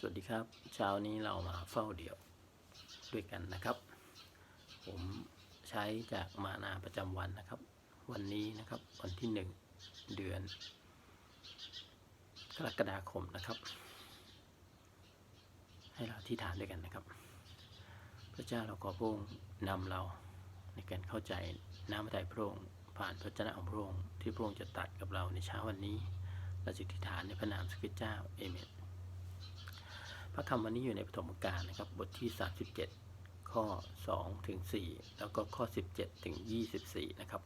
สวัสดีครับ เช้านี้เรามาเฝ้าเดี่ยวด้วยกันนะครับ ผมใช้จากมานาประจำวันนะครับ วันนี้นะครับวันที่หนึ่งเดือนกรกฎาคมนะครับ ให้เราที่ฐานด้วยกันนะครับ พระเจ้าเราขอพระองค์นำเราในการเข้าใจน้ำพระทัยพระองค์ผ่านพระเจ้าของพระองค์ที่พระองค์จะตัดกับเราในเช้าวันนี้ เราจะที่ฐานในพระนามสกิเจ้าเอเมน ระคำวันนี้อยู่ในปฐมกาลนะครับ บทที่ 37 ข้อ2ถึง4แล้วก็ข้อ 17 ถึง 24 นะครับ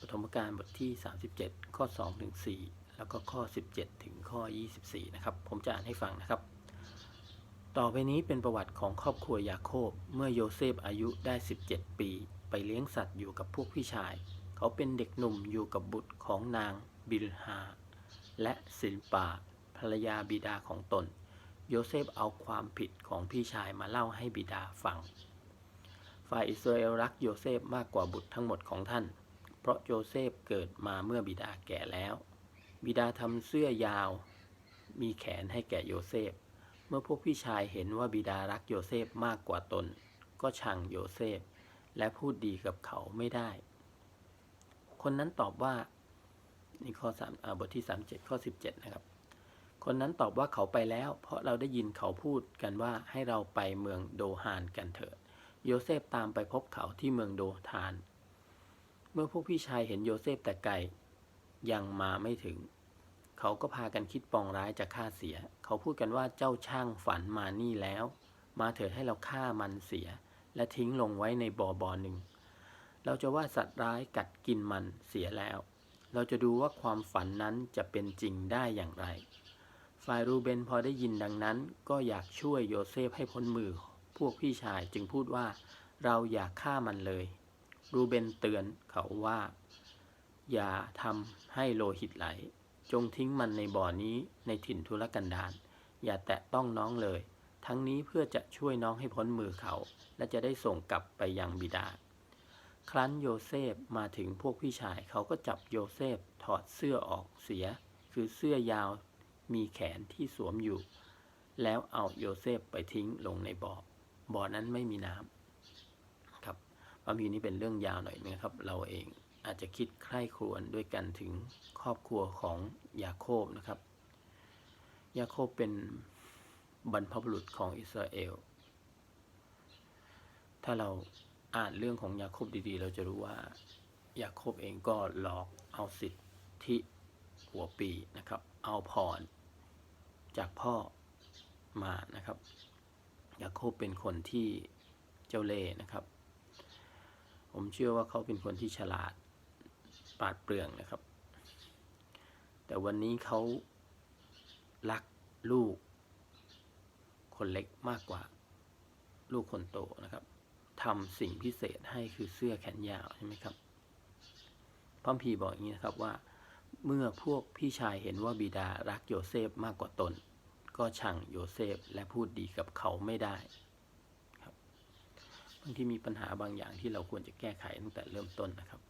ปฐมกาลบทที่ 37 ข้อ2ถึง4แล้วก็ข้อ 17 ถึงข้อ 24 นะครับ ผมจะอ่านให้ฟังนะครับ ต่อไปนี้เป็นประวัติของครอบครัวยาโคบ เมื่อโยเซฟอายุได้ 17 ปี ไปเลี้ยงสัตว์อยู่กับพวกพี่ชาย เขาเป็นเด็กหนุ่มอยู่กับบุตรของนางบิลฮาและศิลปาภรรยาบิดาของตน โยเซฟเอาความผิดของพี่ชายมาเล่าให้บิดาฟัง ฝ่ายอิสราเอลรักโยเซฟมากกว่าบุตรทั้งหมดของท่าน เพราะโยเซฟเกิดมาเมื่อบิดาแก่แล้ว บิดาทำเสื้อยาว มีแขนให้แก่โยเซฟ เมื่อพวกพี่ชายเห็นว่าบิดารักโยเซฟมากกว่าตน ก็ชังโยเซฟ และพูดดีกับเขาไม่ได้ คนนั้นตอบว่านี่ข้อสามบทที่ 37 ข้อ 17 นะครับ คนนั้นตอบว่าเขาไปแล้ว เพราะเราได้ยินเขาพูดกันว่าให้เราไปเมืองโดฮานกันเถิด โยเซฟตามไปพบเขาที่เมืองโดฮาน เมื่อพวกพี่ชายเห็นโยเซฟแต่ไกลยังมาไม่ถึง เขาก็พากันคิดปองร้ายจะฆ่าเสีย เขาพูดกันว่าเจ้าช่างฝันมานี่แล้ว มาเถิดให้เราฆ่ามันเสีย และทิ้งลงไว้ในบ่อบ่อหนึ่ง เราจะว่าสัตว์ร้ายกัดกินมันเสียแล้ว เราจะดูว่าความฝันนั้นจะเป็นจริงได้อย่างไร ฝ่ายรูเบนพอได้ยินดังนั้น ก็อยากช่วยโยเซฟให้พ้นมือ พวกพี่ชายจึงพูดว่า เราอย่าฆ่ามันเลย รูเบนเตือนเขาว่า อย่าทำให้โลหิตไหล จงทิ้งมันในบ่อนี้ในถิ่นทุรกันดารอย่าแตะต้องน้องเลย ทั้งนี้เพื่อจะช่วยน้องให้พ้นมือเขา และจะได้ส่งกลับไปยังบิดา ครั้นโยเซฟมาถึงพวกพี่ชายเขาก็จับโยเซฟถอดเสื้อออกเสีย คือเสื้อยาว มีแขนที่สวมอยู่ แล้วเอาโยเซฟไปทิ้งลงในบ่อ บ่อนั้นไม่มีน้ำครับพระมีนี้เป็นเรื่องยาวหน่อยนะครับ เราเองอาจจะคิดใคร่ครวญด้วยกันถึงครอบครัวของยาโคบนะครับ ยาโคบเป็นบรรพบุรุษของอิสราเอล ถ้าเราอ่านเรื่องของยาโคบดีๆ เราจะรู้ว่ายาโคบเองก็หลอกเอาสิทธิหัวปีนะครับ เอาพร จากพ่อมานะครับยาโคบเป็นคนที่เจ้าเล่ห์นะครับ ผมเชื่อว่าเขาเป็นคนที่ฉลาดปราดเปรื่องนะครับ แต่วันนี้เขารักลูก คนเล็กมากกว่า ลูกคนโตนะครับทำสิ่งพิเศษให้คือเสื้อแขนยาวใช่ไหมครับพระพีบอกอย่างนี้นะครับว่า เมื่อพวกพี่ชายเห็นว่าบิดารักโยเซฟมากกว่าตน ก็ชังโยเซฟและพูดดีกับเขาไม่ได้ครับบางที่มีปัญหาบางอย่างที่เราควรจะแก้ไขตั้งแต่เริ่มต้นนะครับ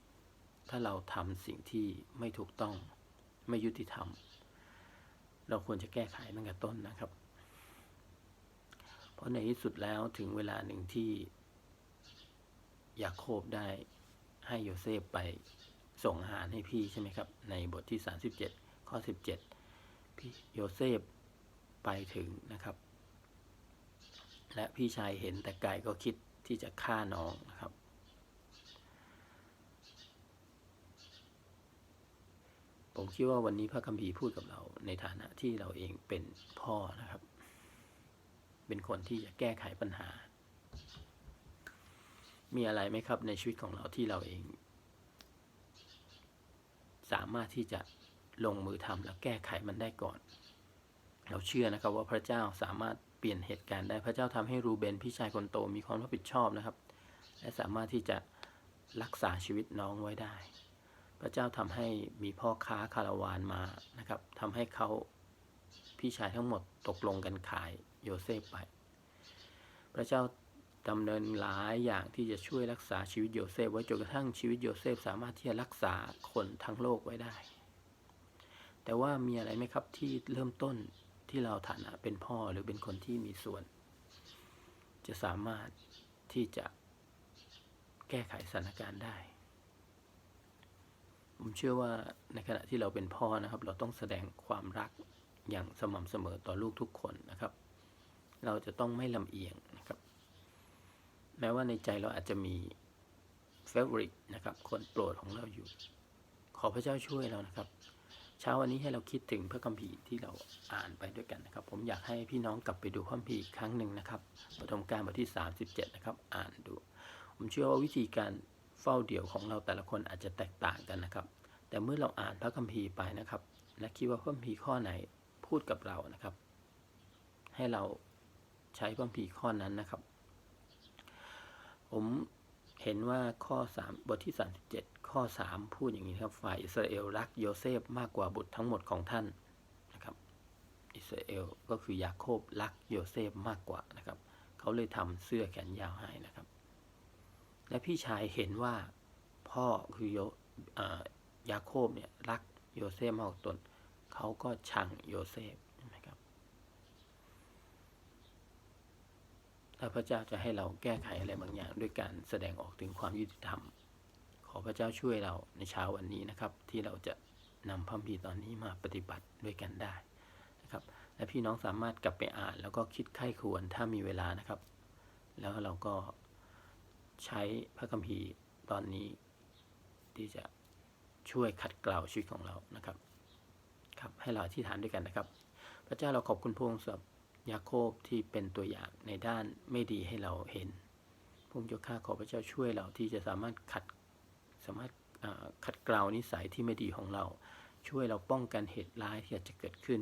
ถ้าเราทำสิ่งที่ไม่ถูกต้องไม่ยุติธรรม เราควรจะแก้ไขตั้งแต่ต้นนะครับ เพราะในที่สุดแล้วถึงเวลาหนึ่งที่ยาโคบได้ให้โยเซฟไป ส่งอาหารให้พี่ใช่ไหมครับ ในบทที่ 37 ข้อ 17 พี่โยเซฟไปถึงนะครับ และพี่ชายเห็นแต่ไกลก็คิดที่จะฆ่าน้องนะครับ ผมคิดว่าวันนี้พระคัมภีร์พูดกับเราในฐานะที่เราเองเป็นพ่อนะครับ เป็นคนที่จะแก้ไขปัญหา มีอะไรไหมครับในชีวิตของเราที่เราเอง สามารถที่จะลงมือทำแล้วแก้ไขมันได้ก่อน เราเชื่อนะครับว่าพระเจ้าสามารถเปลี่ยนเหตุการณ์ได้พระเจ้าทำให้รูเบนพี่ชายคนโตมีความรับผิดชอบนะครับ และสามารถที่จะรักษาชีวิตน้องไว้ได้ พระเจ้าทำให้มีพ่อค้าคาราวานมานะครับทำให้เขาพี่ชายทั้งหมดตกลงกันขายโยเซฟไป พระเจ้า ดำเนินหลายอย่างที่จะช่วยรักษาชีวิตโยเซฟไว้จนกระทั่งชีวิตโยเซฟสามารถที่จะรักษาคนทั้งโลกไว้ได้ แต่ว่ามีอะไรไหมครับที่เริ่มต้นที่เราฐานะเป็นพ่อหรือเป็นคนที่มีส่วน จะสามารถที่จะแก้ไขสถานการณ์ได้ ผมเชื่อว่าในขณะที่เราเป็นพ่อนะครับ เราต้องแสดงความรักอย่างสม่ำเสมอต่อลูกทุกคนนะครับ เราจะต้องไม่ลำเอียงนะครับ แม้ว่าในใจเราอาจจะมี favorite นะครับ คนโปรดของเราอยู่ ขอพระเจ้าช่วยเรานะครับ เช้าวันนี้ให้เราคิดถึงพระคัมภีร์ที่เราอ่านไปด้วยกันนะครับ ผมอยากให้พี่น้องกลับไปดูพระคัมภีร์อีกครั้งหนึ่งนะครับปฐมกาลบทที่ 37 นะครับ อ่านดู ผมเชื่อว่าวิธีการเฝ้าเดี่ยวของเราแต่ละคนอาจจะแตกต่างกันนะครับ แต่เมื่อเราอ่านพระคัมภีร์ไปนะครับ และคิดว่าพระคัมภีร์ข้อไหนพูดกับเรานะครับ ให้เราใช้พระคัมภีร์ข้อนั้นนะครับ ผมเห็นว่าข้อ 3 บทที่ 37 ข้อ 3 พูดอย่างนี้ครับ ฝ่ายอิสราเอลรักโยเซฟมากกว่าบุตรทั้งหมดของท่านนะครับ อิสราเอลก็คือยาโคบรักโยเซฟมากกว่านะครับ เขาเลยทำเสื้อแขนยาวให้นะครับ และพี่ชายเห็นว่าพ่อคือโยอ่ายาโคบเนี่ยรักโยเซฟมากกว่าตน เขาก็ชังโยเซฟนะครับ ถ้าพระเจ้าจะให้เราแก้ไขอะไรบางอย่าง ด้วยการแสดงออกถึงความยุติธรรม ขอพระเจ้าช่วยเราในเช้าวันนี้นะครับ ที่เราจะนำพระคัมภีร์ตอนนี้มาปฏิบัติด้วยกันได้นะครับ และพี่น้องสามารถกลับไปอ่าน แล้วก็คิดไข้ควรถ้ามีเวลานะครับ แล้วเราก็ใช้พระคัมภีร์ตอนนี้ ที่จะช่วยขัดเกลาชีวิตของเรานะครับครับให้เราอธิษฐานด้วยกันนะครับ พระเจ้าเราขอบคุณพระองค์สำหรับ ยาโคบที่เป็นตัวอย่างในด้านไม่ดีให้เราเห็นพระองเจ้าข้าขอพระเจ้าช่วยเราที่จะสามารถขัดสามารถขัดเกลานิสัยที่ไม่ดีของเรา ช่วยเราป้องกันเหตุร้ายที่อาจจะเกิดขึ้น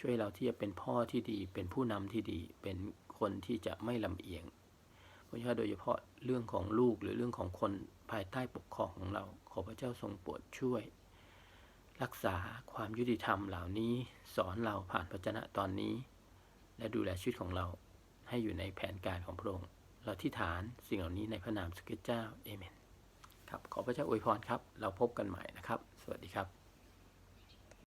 ช่วยเราที่จะเป็นพ่อที่ดี เป็นผู้นำที่ดี เป็นคนที่จะไม่ลำเอียงพระเจ้าโดยเฉพาะเรื่องของลูกหรือเรื่องของคนภายใต้ปกครองของเรา ขอพระเจ้าทรงโปรดช่วย รักษาความยุติธรรมเหล่านี้ สอนเราผ่านพระเจนะตอนนี้ และดูแลชีวิตของเรา ให้อยู่ในแผนการของพระองค์ เราที่ฐานสิ่งเหล่านี้ในพระนามสกิเจ้าเอเมน ครับ ขอพระเจ้าอวยพรครับ เราพบกันใหม่นะครับ สวัสดีครับ